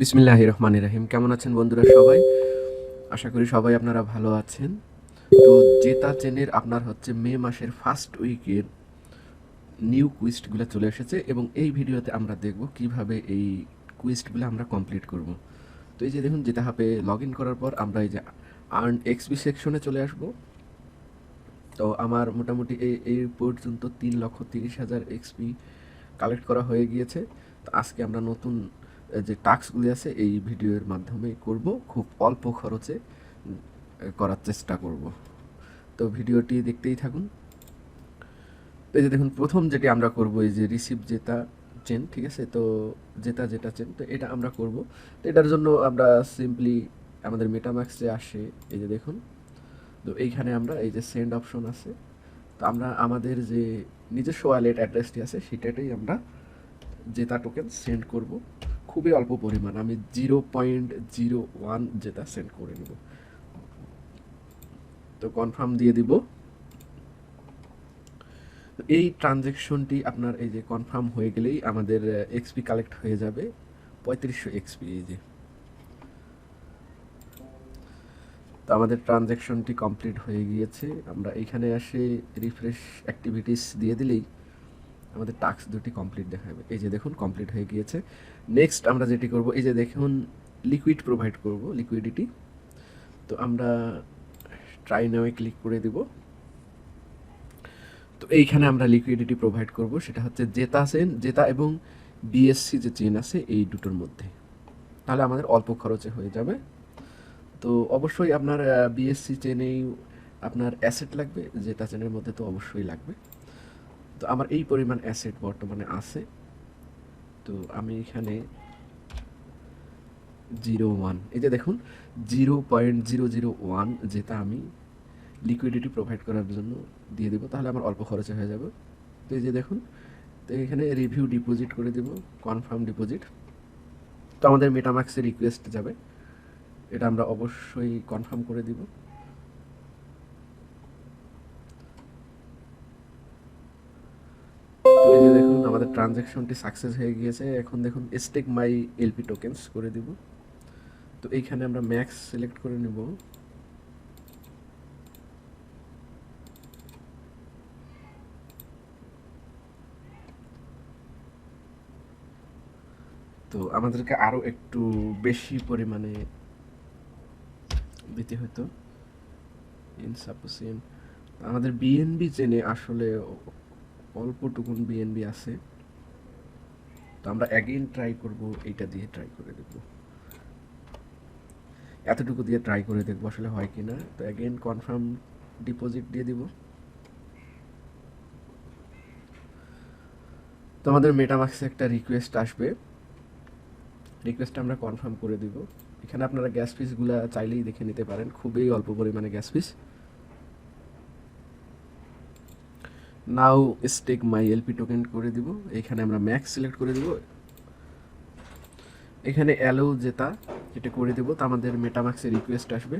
বিসমিল্লাহ রহমান রাহিম। কেমন আছেন বন্ধুরা সবাই? আশা করি সবাই আপনারা ভালো আছেন। তো জেতা চেনের আপনার হচ্ছে মে মাসের ফার্স্ট উইকের নিউ কুইস্টগুলো চলে এসেছে এবং এই ভিডিওতে আমরা দেখব কীভাবে এই কুইস্টগুলো আমরা কমপ্লিট করব। তো এই যে দেখুন যেটা হবে লগ ইন করার পর আমরা এই যে আর্ন এক্সপি সেকশনে চলে আসব। তো আমার মোটামুটি এই এই পর্যন্ত তিন লক্ষ তিরিশ হাজার এক্সপি কালেক্ট করা হয়ে গিয়েছে। তো আজকে আমরা নতুন যে টাস্কগুলি আছে, এই ভিডিওর মাধ্যমে করব। খুব অল্প খরচে করার চেষ্টা করব। তো ভিডিওটি দেখতেই থাকুন। এই যে দেখুন, প্রথম যেটি আমরা করব, এই যে রিসিভ জেতা চেন ঠিক আছে? তো জেতা জেতা চেন তো এটা আমরা করব। তো এটার জন্য আমরা সিম্পলি আমাদের মেটামাক্সে আসে, এই যে দেখুন। তো এইখানে আমরা এই যে সেন্ড অপশন আছে। তো আমরা আমাদের যে নিজস্ব ওয়ালেট অ্যাড্রেসটি আছে, সেটাতেই আমরা জেতা টোকেন সেন্ড করব। খুবই অল্প পরিমাণ। আমি জিরো পয়েন্ট জিরো ওয়ান যেটা সেন্ড করে নেব। তো কনফার্ম দিয়ে দিব। এই ট্রানজ্যাকশনটি আপনার এই যে কনফার্ম হয়ে গেলেই আমাদের এক্সপি কালেক্ট হয়ে যাবে। পঁয়ত্রিশশো এক্সপি এই যে। তো আমাদের ট্রানজ্যাকশনটি কমপ্লিট হয়ে গিয়েছে। আমরা এখানে আসে রিফ্রেশ অ্যাক্টিভিটিস দিয়ে দিলেই আমাদের টাস্ক দুটি কমপ্লিট দেখাবে। এই যে দেখুন কমপ্লিট হয়ে গিয়েছে। নেক্সট আমরা যেটি করব, এই যে দেখুন লিকুইড প্রোভাইড করব লিকুইডিটি তো আমরা ট্রাই নামে ক্লিক করে দিব। তো এইখানে আমরা লিকুইডিটি প্রোভাইড করব, সেটা হচ্ছে জেতা চেন, জেতা এবং বিএসসি যে চেন আছে, এই দুটোর মধ্যে। তাহলে আমাদের অল্প খরচে হয়ে যাবে। তো অবশ্যই আপনার বিএসসি চেনেই আপনার অ্যাসেট লাগবে, জেতা চেনের মধ্যে তো অবশ্যই লাগবে। তো আমার এই পরিমাণ অ্যাসেট বর্তমানে আছে। তো আমি এখানে জিরো ওয়ান এই যে দেখুন zero point zero zero one যেটা আমি লিকুইডিটি প্রোভাইড করার জন্য দিয়ে দেবো, তাহলে আমার অল্প খরচে হয়ে যাবে। তো এই যে দেখুন, তো এখানে রিভিউ ডিপোজিট করে দেবো কনফার্ম ডিপোজিট তো আমাদের মেটামাক্সে রিকোয়েস্ট যাবে, এটা আমরা অবশ্যই কনফার্ম করে দিব। আমাদের ট্রানজ্যাকশনটি সাকসেস হয়ে গিয়েছে। এখন দেখুন স্টেক মাই এলপি টোকেন্স করে দিব। তো এইখানে আমরা ম্যাক্স সিলেক্ট করে নেব। তো আমাদেরকে আরও একটু বেশি পরিমাণে দিতে হতো। ইনসাফিসিয়েন্ট আমাদের বিএনবি চেনে আসলে অল্পটুকুন বিএনবি আছে। তো আমরা অ্যাগেইন ট্রাই করব, এইটা দিয়ে ট্রাই করে দেখব। এতটুকু দিয়ে ট্রাই করে দেখব আসলে হয় কি না তো অ্যাগেইন কনফার্ম ডিপোজিট দিয়ে দিব। তো আমাদের মেটামাক্সে একটা রিকোয়েস্ট আসবে। রিকোয়েস্ট আমরা কনফার্ম করে দিব। এখানে আপনারা গ্যাস পিসগুলো চাইলেই দেখে নিতে পারেন। খুবই অল্প পরিমাণে gas fees now stake my LP token করে দিব। এখানে আমরা ম্যাক্স সিলেক্ট করে দিব। এখানে অ্যালো জেতা এটা করে দিব। তো আমাদের মেটামাক্সে রিকোয়েস্ট আসবে।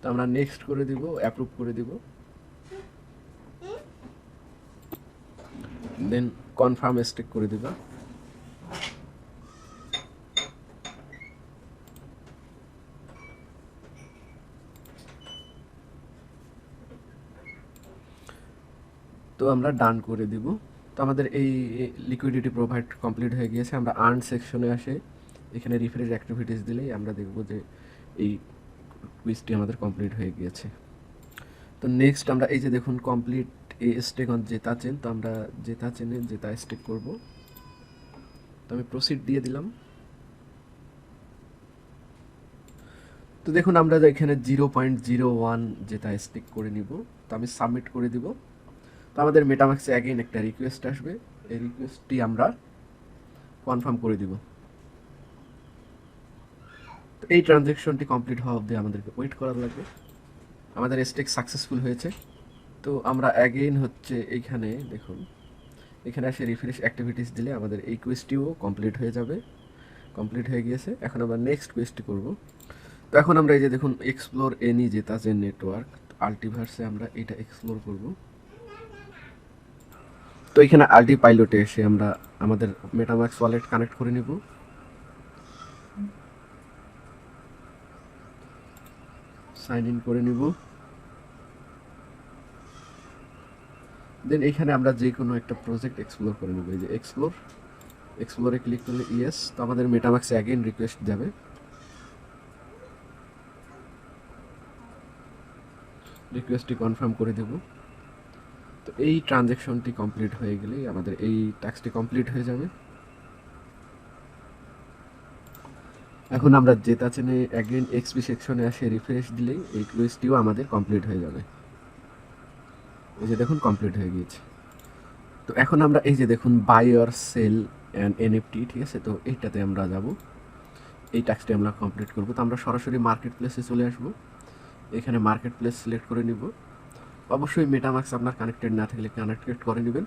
তো আমরা নেক্সট করে দিব অ্যাপ্রুভ করে দিব। দেন কনফার্ম স্টেক করে দিবা। তো আমরা ডান করে দিব। তো আমাদের এই লিকুইডিটি প্রোভাইড কমপ্লিট হয়ে গিয়েছে। আমরা আর্ন সেকশনে আসে। এখানে রিফ্রেশ অ্যাক্টিভিটিস দিলেই আমরা দেখব যে এই কুইজটি আমাদের কমপ্লিট হয়ে গিয়েছে। তো নেক্সট আমরা এই যে দেখুন complete a stake on Zeta chain তো আমরা জেতা চেনে জেতা স্টেক করব। তো আমি প্রসিড দিয়ে দিলাম। তো দেখুন আমরা এখানে জিরো পয়েন্ট জিরো ওয়ান জেতা স্টেক করে নিব। তো আমি সাবমিট করে দিব। তো আমাদের মেটামাক্সে অ্যাগেইন একটা রিকোয়েস্ট আসবে। এই রিকোয়েস্টটি আমরা কনফার্ম করে দিব। তো এই ট্রানজ্যাকশনটি কমপ্লিট হওয়া অবধি আমাদেরকে ওয়েট করা লাগবে। আমাদের স্টেক সাকসেসফুল হয়েছে। তো আমরা অ্যাগেইন হচ্ছে এইখানে দেখুন, এখানে এসে রিফ্রেশ অ্যাক্টিভিটিস দিলে আমাদের এই কুইজটিও কমপ্লিট হয়ে যাবে। কমপ্লিট হয়ে গিয়েছে। এখন আমরা নেক্সট কুইজটি করব। তো এখন আমরা এই যে দেখুন এক্সপ্লোর এনি যে নেটওয়ার্ক আল্টিভার্সে আমরা এটা এক্সপ্লোর করব। তো এখানে আলটি পাইলটে এসে আমরা আমাদের মেটামাক্স ওয়ালেট কানেক্ট করে নেব। সাইন ইন করে নেব। দেন এখানে আমরা যে কোনো একটা প্রজেক্ট এক্সপ্লোর করে নেব। এই যে এক্সপ্লোর এক্সপ্লোরে ক্লিক করলে ইয়েস তো আমাদের মেটামাক্সে অ্যাগেন রিকোয়েস্ট যাবে। রিকোয়েস্টটি কনফার্ম করে দেবো। তো এই ট্রানজ্যাকশনটি কমপ্লিট হয়ে গেলেই আমাদের এই ট্যাক্সটি কমপ্লিট হয়ে যাবে। এখন আমরা জেতা চেনে অ্যাগেন এক্সপি সেকশনে আসে রিফ্রেশ দিলেই এই কুইজটিও আমাদের কমপ্লিট হয়ে যাবে। এই যে দেখুন কমপ্লিট হয়ে গিয়েছে। তো এখন আমরা এই যে দেখুন buy or sell and NFT ঠিক আছে? তো এইটাতে আমরা যাব। এই ট্যাক্সটি আমরা কমপ্লিট করব। তো আমরা সরাসরি মার্কেট প্লেসে চলে আসব। এখানে মার্কেট প্লেস সিলেক্ট করে নিব। অবশ্যই মেটামাক্স আপনার কানেক্টেড না থাকলে কানেক্টেড করে নেবেন।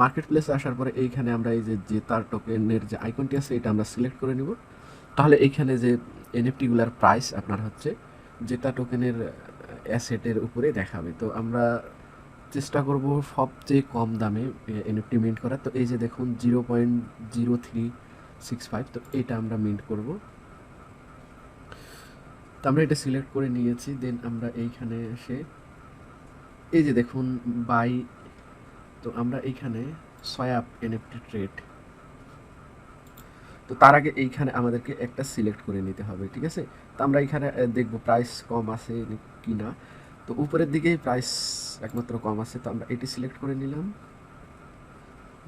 মার্কেট প্লেসে আসার পরে এইখানে আমরা এই যে জেতার টোকেনের যে আইকনটি আছে, এটা আমরা সিলেক্ট করে নিব। তাহলে এইখানে যে এনএফটিগুলার প্রাইস আপনার হচ্ছে জেতা টোকেনের অ্যাসেটের উপরে দেখাবে। তো আমরা চেষ্টা করব সবচেয়ে কম দামে এনএফটি মিন্ট করার। তো এই যে দেখুন zero point zero three six five তো এটা আমরা মিন্ট করব। তো আমরা এটা সিলেক্ট করে নিয়েছি দেন আমরা এইখানে এসে এই যে দেখুন বাই তো আমরা এইখানে সয়াপ এনএফটি ট্রেড তো তার আগে এইখানে আমাদেরকে একটা সিলেক্ট করে নিতে হবে, ঠিক আছে? তো আমরা এখানে দেখব প্রাইস কম আছে কি না তো উপরের দিকেই প্রাইস একমাত্র কম আছে, তো আমরা এটি সিলেক্ট করে নিলাম।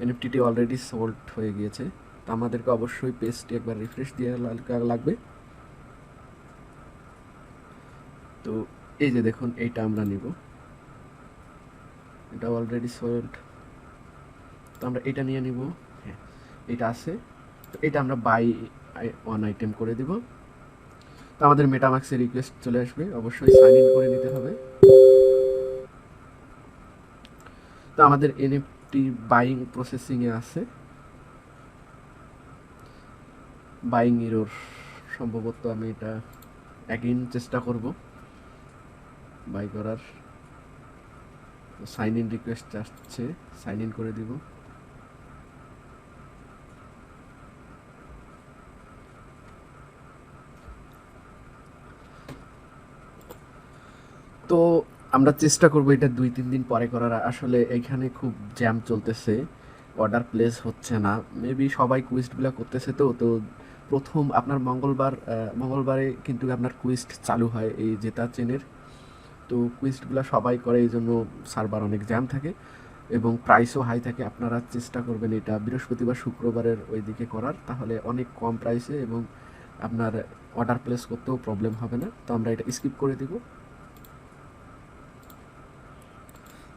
এনএফটিটি অলরেডি সোল্ড হয়ে গিয়েছে। তো আমাদেরকে অবশ্যই পেজটি একবার রিফ্রেশ দিয়ে লাগবে। তো এই যে দেখুন, এইটা আমরা নিব। এটা অলরেডি সোল্ড তো আমরা এটা নিয়ে নিব। হ্যাঁ এটা আছে। তো এটা আমরা বাই ওয়ান আইটেম করে দিব। তো আমাদের মেটামাক্সে রিকোয়েস্ট চলে আসবে। অবশ্যই সাইন ইন করে নিতে হবে। তো আমাদের এনএফটি বাইং প্রসেসিংয়ে আছে। বাইং এরর সম্ভবত আমি এটা অ্যাগেন চেষ্টা করব। বাই করার। সাইন ইন রিকোয়েস্ট আসছে সাইন ইন করে দিব। তো আমরা চেষ্টা করব এটা দুই, তিন দিন পরে করার। আসলে এখানে খুব জ্যাম চলতেছে, অর্ডার প্লেস হচ্ছে না। মেবি সবাই কুইস্টগুলো করতেছে তো তো প্রথম আপনার মঙ্গলবার মঙ্গলবারে কিন্তু আপনার কুইস্ট চালু হয় এই জেতা চেনের। তো কুইস্টগুলো সবাই করে এই জন্য সার্ভার অনেক জ্যাম থাকে এবং প্রাইসও হাই থাকে। আপনারা চেষ্টা করবেন এটা বৃহস্পতিবার, শুক্রবারের ওই দিকে করার। তাহলে অনেক কম প্রাইসে এবং আপনার অর্ডার প্লেস করতেও প্রবলেম হবে না। তো আমরা এটা স্কিপ করে দিব।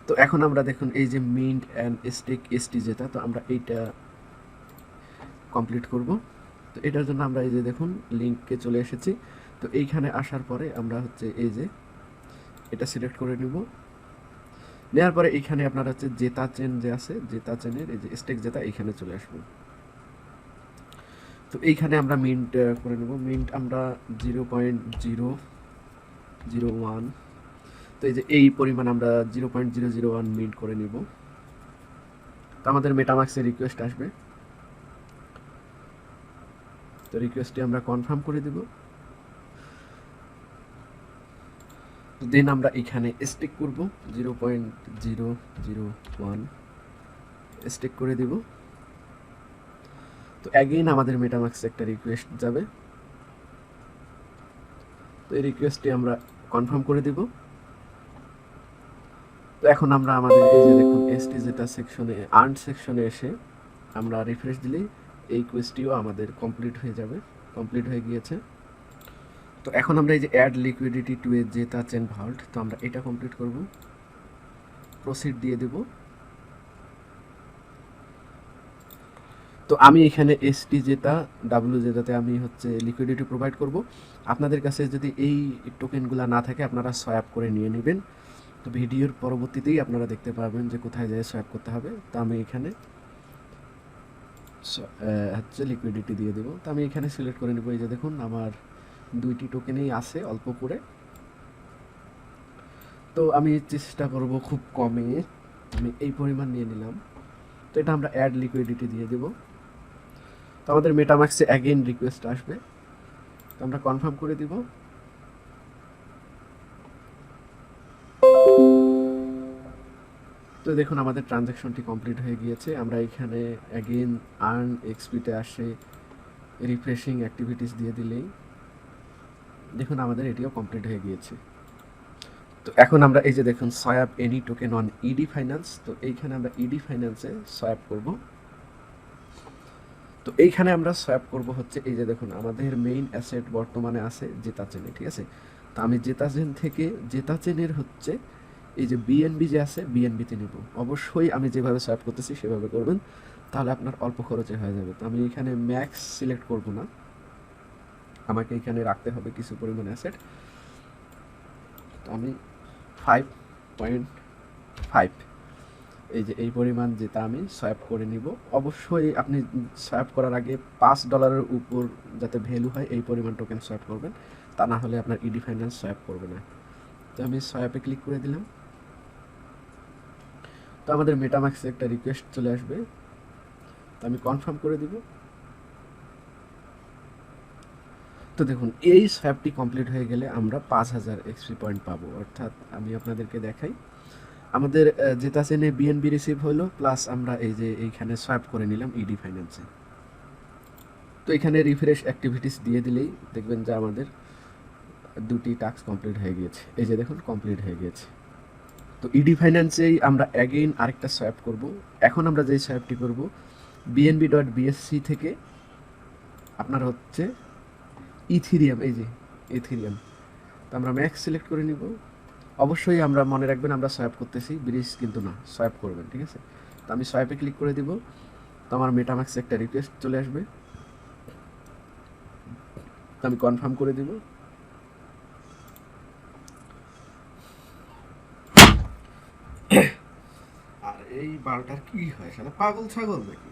তো এখন আমরা দেখুন, এই যে মিন্ট অ্যান্ড স্টেক এসটি যেটা, তো আমরা এইটা কমপ্লিট করব। তো এটার জন্য আমরা এই যে দেখুন লিঙ্কে চলে এসেছি। তো এইখানে আসার পরে আমরা হচ্ছে এই যে এটা সিলেক্ট করে নিব। নেওয়ার পরে এখানে আপনার হচ্ছে জেতা চেন যে আছে, জেতা চেনের এই যে স্টেক জেতা, এখানে চলে আসবে। তো এইখানে আমরা মিন্ট করে নেব। মিন্ট আমরা zero point zero zero one তো এই যে এই পরিমাণ আমরা zero point zero zero one mint করে নিব। তো আমাদের মেটামাক্সের রিকোয়েস্ট আসবে। তো রিকোয়েস্টটি আমরা কনফার্ম করে দেব। দেন আমরা এখানে স্টেক করব। Zero point zero zero one stake করে দিব। তো অ্যাগেইন আমাদের মেটামাক্সে একটা রিকোয়েস্ট যাবে। তো এই রিকোয়েস্টটি আমরা কনফার্ম করে দিব। তো এখন আমরা আমাদের এই যে দেখুন এসটি যেটা সেকশনে আর্ন সেকশনে এসে আমরা রিফ্রেশ দিলেই এই কুইজটিও আমাদের কমপ্লিট হয়ে যাবে। কমপ্লিট হয়ে গিয়েছে। তো এখন আমরা এই যে অ্যাড লিকুইডিটি টু এ জেতা চেন ভাল্ট তো আমরা এটা কমপ্লিট করব। প্রসিড দিয়ে দেব। তো আমি এখানে এসটি জেতা ডাব্লিউ জেতাতে আমি হচ্ছে লিকুইডিটি প্রোভাইড করব। আপনাদের কাছে যদি এই টোকেনগুলো না থাকে, আপনারা সোয়াপ করে নিয়ে নেবেন। তো ভিডিওর পরবর্তীতেই আপনারা দেখতে পাবেন যে কোথায় যায় সোয়াপ করতে হবে। তো আমি এখানে হচ্ছে লিকুইডিটি দিয়ে দেবো। তো আমি এখানে সিলেক্ট করে নেব। এই যে দেখুন, আমার দুইটি টোকেনেই আছে, অল্প করে। তো আমি চেষ্টা করব খুব কমে। আমি এই পরিমাণ নিয়ে নিলাম। তো এটা আমরা অ্যাড লিকুইডিটি দিয়ে দেব। তো আমাদের মেটামাক্সে অ্যাগেন রিকোয়েস্ট আসবে। তো আমরা কনফার্ম করে দিব। তো দেখুন, আমাদের ট্রানজ্যাকশনটি কমপ্লিট হয়ে গিয়েছে। আমরা এখানে অ্যাগেন আর্ন এক্সপিতে আসে রিফ্রেশিং অ্যাক্টিভিটিস দিয়ে দিলেই। দেখুন, আমাদের এটিও কমপ্লিট হয়ে গিয়েছে। তো এখন আমরা এই যে দেখুন swap any token on ED finance তো এইখানে আমরা ইডি ফাইন্যান্সে সয়াব করব। তো এইখানে আমরা সোয়াপ করব হচ্ছে এই যে দেখুন, আমাদের মেইন অ্যাসেট বর্তমানে আছে জেতা চেনে, ঠিক আছে? তো আমি জেতা চেন থেকে জেতা চেনের হচ্ছে এই যে বিএনবি যে আছে বিএনবিতে নেব। অবশ্যই আমি যেভাবে সোয়াপ করতেছি সেভাবে করবেন, তাহলে আপনার অল্প খরচে হয়ে যাবে। তো আমি এখানে ম্যাক্স সিলেক্ট করব না। আমাকে এখানে রাখতে হবে কিছু পরিমাণ অ্যাসেট তো আমি ফাইভ পয়েন্ট ফাইভ এই যে, এই পরিমাণ যেটা আমি সোয়াপ করে নিব। অবশ্যই আপনি সোয়াপ করার আগে পাঁচ ডলারের উপর যাতে ভ্যালু হয়, এই পরিমাণ টোকেন সোয়াপ করবেন। তা না হলে আপনার ইডি ফাইন্যান্স সোয়াপ করবে না। তো আমি সোয়াপে ক্লিক করে দিলাম। তো আমাদের মেটামাক্সে একটা রিকোয়েস্ট চলে আসবে। তো আমি কনফার্ম করে দিব। তো দেখুন, এই সোয়াপটি কমপ্লিট হয়ে গেলে আমরা পাঁচ হাজার এক্সপি পয়েন্ট পাবো। অর্থাৎ আমি আপনাদেরকে দেখাই। আমাদের যেটা চেনে বিএনবি রিসিভ হলো প্লাস আমরা এই যে এইখানে সোয়াপ করে নিলাম ইডি ফাইন্যান্সে তো এখানে রিফ্রেশ অ্যাক্টিভিটিস দিয়ে দিলেই দেখবেন যে আমাদের দুটি টাস্ক কমপ্লিট হয়ে গিয়েছে। এই যে দেখুন কমপ্লিট হয়ে গিয়েছে। তো ইডি ফাইন্যান্সেই আমরা অ্যাগেইন আরেকটা সোয়াপ করব। এখন আমরা যেই সোয়াপটি করব বিএনবি ডট বিএসসি থেকে আপনার হচ্ছে ইথিরিয়াম এই যে ইথিরিয়াম তো আমরা ম্যাক্স সিলেক্ট করে নিব। অবশ্যই আমরা মনে রাখবেন আমরা সোয়াপ করতেছি ব্রিজ কিন্তু না সোয়াপ করবেন, ঠিক আছে? তো আমি সোয়াপে ক্লিক করে দিব। তো আমার মেটামাক্সে একটা রিকোয়েস্ট চলে আসবে। তো আমি কনফার্ম করে দিব। আর এই বারোটার কি হয়? সেটা পাগল ছাগল নাকি?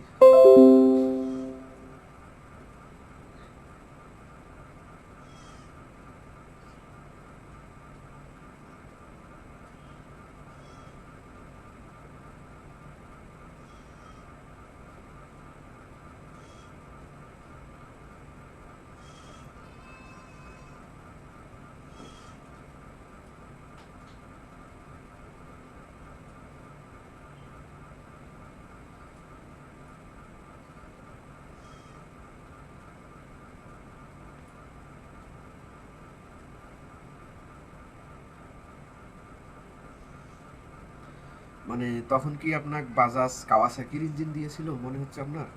মানে তখন কি আপনার বাজাজ কাওয়াসাকির ইঞ্জিন দিয়েছিল? মনে হচ্ছে আপনার?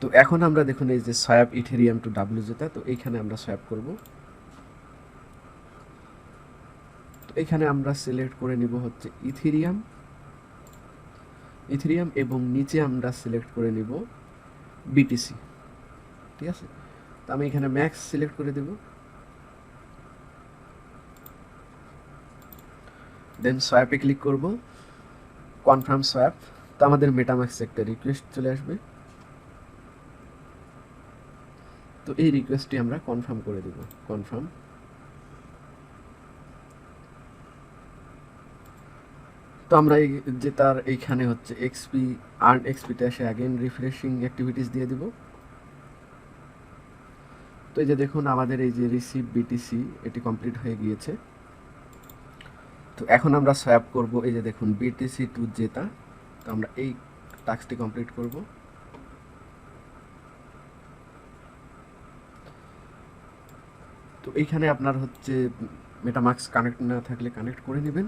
তো এখন আমরা দেখুন এই যে সয়াব ইথেরিয়াম টু ডাব্লিউ যেটা, তো এইখানে আমরা সয়াব করব। তো এখানে আমরা সিলেক্ট করে নিব হচ্ছে ইথেরিয়াম। ইথেরিয়াম এবং নিচে আমরা সিলেক্ট করে নিব বিটিসি। ঠিক আছে? তো আমি এখানে ম্যাক্স সিলেক্ট করে দেব। দেন সোয়াপে ক্লিক করব। কনফার্ম সোয়াপ তো আমাদের মেটাম্যাক্স একটা রিকোয়েস্ট চলে আসবে। তো এই রিকোয়েস্টটি আমরা কনফার্ম করে দেব। কনফার্ম তো আমরা এই যে তার এইখানে হচ্ছে এক্সপি আর্ন এক্সপিতে এসে অ্যাগেন রিফ্রেশিং অ্যাক্টিভিটিস দিয়ে দিব। তো এই যে দেখুন আমাদের এই যে রিসিভ বিটিসি এটি কমপ্লিট হয়ে গিয়েছে। তো এখন আমরা সোয়াপ করব এই যে দেখুন বিটিসি টু জেতা তো আমরা এই টাস্কটি কমপ্লিট করব। তো এইখানে আপনার হচ্ছে মেটামাক্স কানেক্ট না থাকলে কানেক্ট করে নেবেন।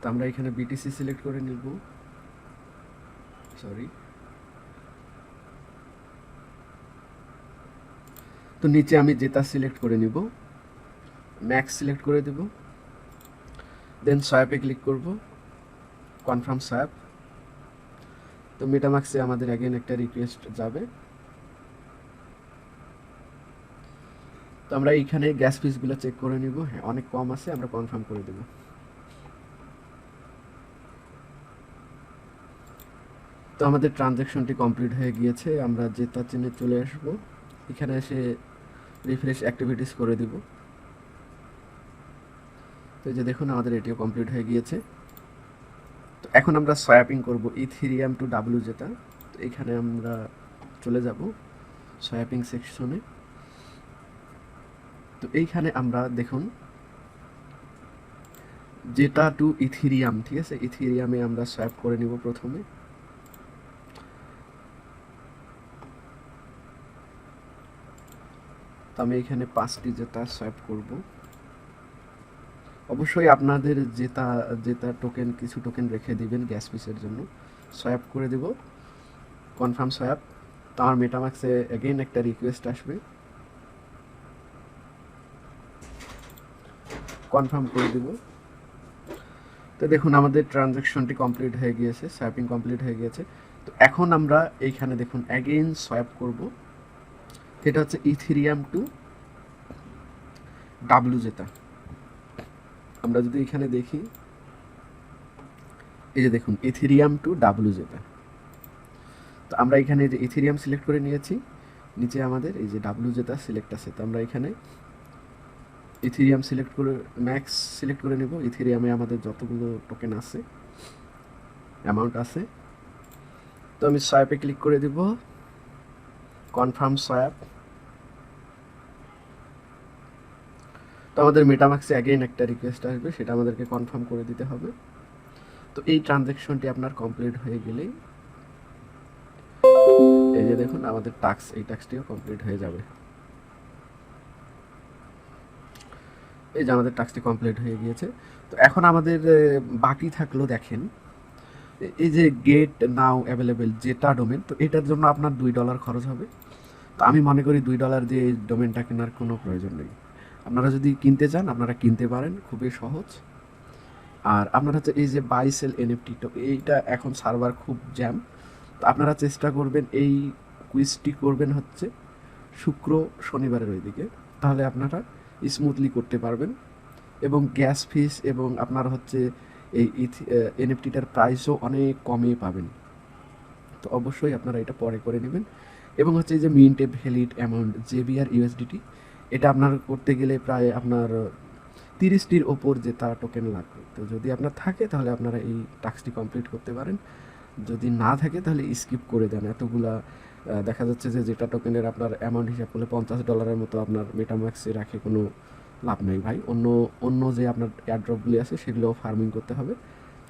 তো আমরা এখানে বিটিসি সিলেক্ট করে নিব। সরি তো নিচে আমি জেতা সিলেক্ট করে নিব ম্যাক্স সিলেক্ট করে দেব। দেন সোয়াপে ক্লিক করব। কনফার্ম সোয়াপ তো মেটামাক্সে আমাদের অ্যাগেন একটা রিকোয়েস্ট যাবে। তো আমরা এইখানে গ্যাস ফিসগুলো চেক করে নিব। হ্যাঁ অনেক কম আছে, আমরা কনফার্ম করে দেব। তো আমাদের ট্রানজ্যাকশনটি কমপ্লিট হয়ে গিয়েছে, আমরা জেতা চিহ্নে চলে আসব। এখানে এসে রিফ্রেশ অ্যাক্টিভিটিস করে দিব। তো যে দেখুন, আমাদের এটিও কমপ্লিট হয়ে গিয়েছে। তো এখন আমরা সোয়াপিং করব ইথিরিয়াম টু ডাব্লিউ যেটা। তো এখানে আমরা চলে যাব সোয়াপিং সেকশনে তো এইখানে আমরা দেখুন, যেটা টু ইথিরিয়াম ঠিক আছে? ইথিরিয়ামে আমরা সোয়াপ করে নিব প্রথমে। আমি এখানে পাঁচটি যেটা সোয়াপ করব। অবশ্যই আপনাদের যেটা যেটা টোকেন কিছু টোকেন রেখে দিবেন গ্যাস পিসের জন্য। সোয়াপ করে দেব। কনফার্ম সোয়াপ তো আমার মেটামাক্সে এগেইন একটা রিকোয়েস্ট আসবে। কনফার্ম করে দিব। তো দেখুন, আমাদের ট্রানজ্যাকশনটি কমপ্লিট হয়ে গিয়েছে সোয়াপিং কমপ্লিট হয়ে গিয়েছে। তো এখন আমরা এইখানে দেখুন অ্যাগেইন সোয়াপ করব। এটা হচ্ছে ইথিরিয়াম টু ডাব্লু জেতা। আমরা যদি এখানে দেখি, এই যে দেখুন ইথিরিয়াম টু ডাব্লু জেতা। তো আমরা এখানে যে ইথিরিয়াম সিলেক্ট করে নিয়েছি, নিচে আমাদের এই যে ডাব্লু জেতা সিলেক্ট আছে। তো আমরা এখানে ইথিরিয়াম সিলেক্ট করে ম্যাক্স সিলেক্ট করে নেব। ইথিরিয়ামে আমাদের যতগুলো টোকেন আছে অ্যামাউন্ট আছে, তো আমি সোয়াপে ক্লিক করে দেব। কনফার্ম সোয়াপ তো আমাদের মেটামাক্সে অ্যাগেইন একটা রিকোয়েস্ট আসবে, সেটা আমাদেরকে কনফার্ম করে দিতে হবে। তো এই ট্রানজ্যাকশনটি আপনার কমপ্লিট হয়ে গেলেই, এই যে দেখুন, আমাদের টাস্ক এই টাস্কটিও কমপ্লিট হয়ে যাবে। এই যে আমাদের টাস্কটি কমপ্লিট হয়ে গিয়েছে। তো এখন আমাদের বাকি থাকল দেখেন এই যে গেট নাও অ্যাভেলেবেল যেটা ডোমেন তো এটার জন্য আপনার দুই ডলার খরচ হবে। তো আমি মনে করি দুই ডলার দিয়ে এই ডোমেনটা কেনার কোনো প্রয়োজন নেই। আপনারা যদি কিনতে চান, আপনারা কিনতে পারেন, খুবই সহজ। আর আপনারা হচ্ছে এই যে বাই সেল এনএফটি তো এইটা এখন সার্ভার খুব জ্যাম তো আপনারা চেষ্টা করবেন, এই কুইজটি করবেন হচ্ছে শুক্র শনিবারের ওইদিকে। তাহলে আপনারা স্মুথলি করতে পারবেন। এবং গ্যাস ফিস এবং আপনার হচ্ছে এই এনএফটিটার প্রাইসও অনেক কমে পাবেন। তো অবশ্যই আপনারা এটা পরে করে নেবেন। এবং হচ্ছে এই যে মিন্টে ভ্যালিড অ্যামাউন্ট জেবিআর ইউএসডিটি এটা আপনার করতে গেলে প্রায় আপনার তিরিশটির ওপর যে তার টোকেন লাগবে। তো যদি আপনার থাকে তাহলে আপনারা এই টাস্কটি কমপ্লিট করতে পারেন। যদি না থাকে তাহলে স্কিপ করে দেন। এতগুলা দেখা যাচ্ছে যে যেটা টোকেনের আপনার অ্যামাউন্ট হিসাব করলে পঞ্চাশ ডলারের মতো আপনার মেটাম্যাক্সে রাখে কোনো লাভ নেই ভাই। অন্য অন্য যে আপনার এয়ারড্রপগুলি আছে সেগুলো ফার্মিং করতে হবে।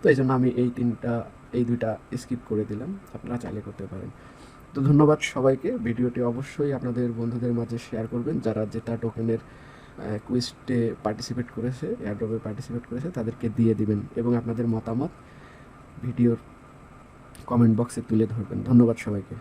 তো এই জন্য আমি এই তিনটা, এই দুইটা স্কিপ করে দিলাম। আপনারা চাইলে করতে পারেন। তো ধন্যবাদ সবাইকে। ভিডিওটি অবশ্যই আপনাদের বন্ধুদের মাঝে শেয়ার করবেন। যারা যেটা টোকেনের কুইস্টে পার্টিসিপেট করেছে এয়ারড্রপে পার্টিসিপেট করেছে, তাদেরকে দিয়ে দিবেন এবং আপনাদের মতামত, ভিডিওর কমেন্ট বক্সে তুলে ধরবেন। ধন্যবাদ সবাইকে।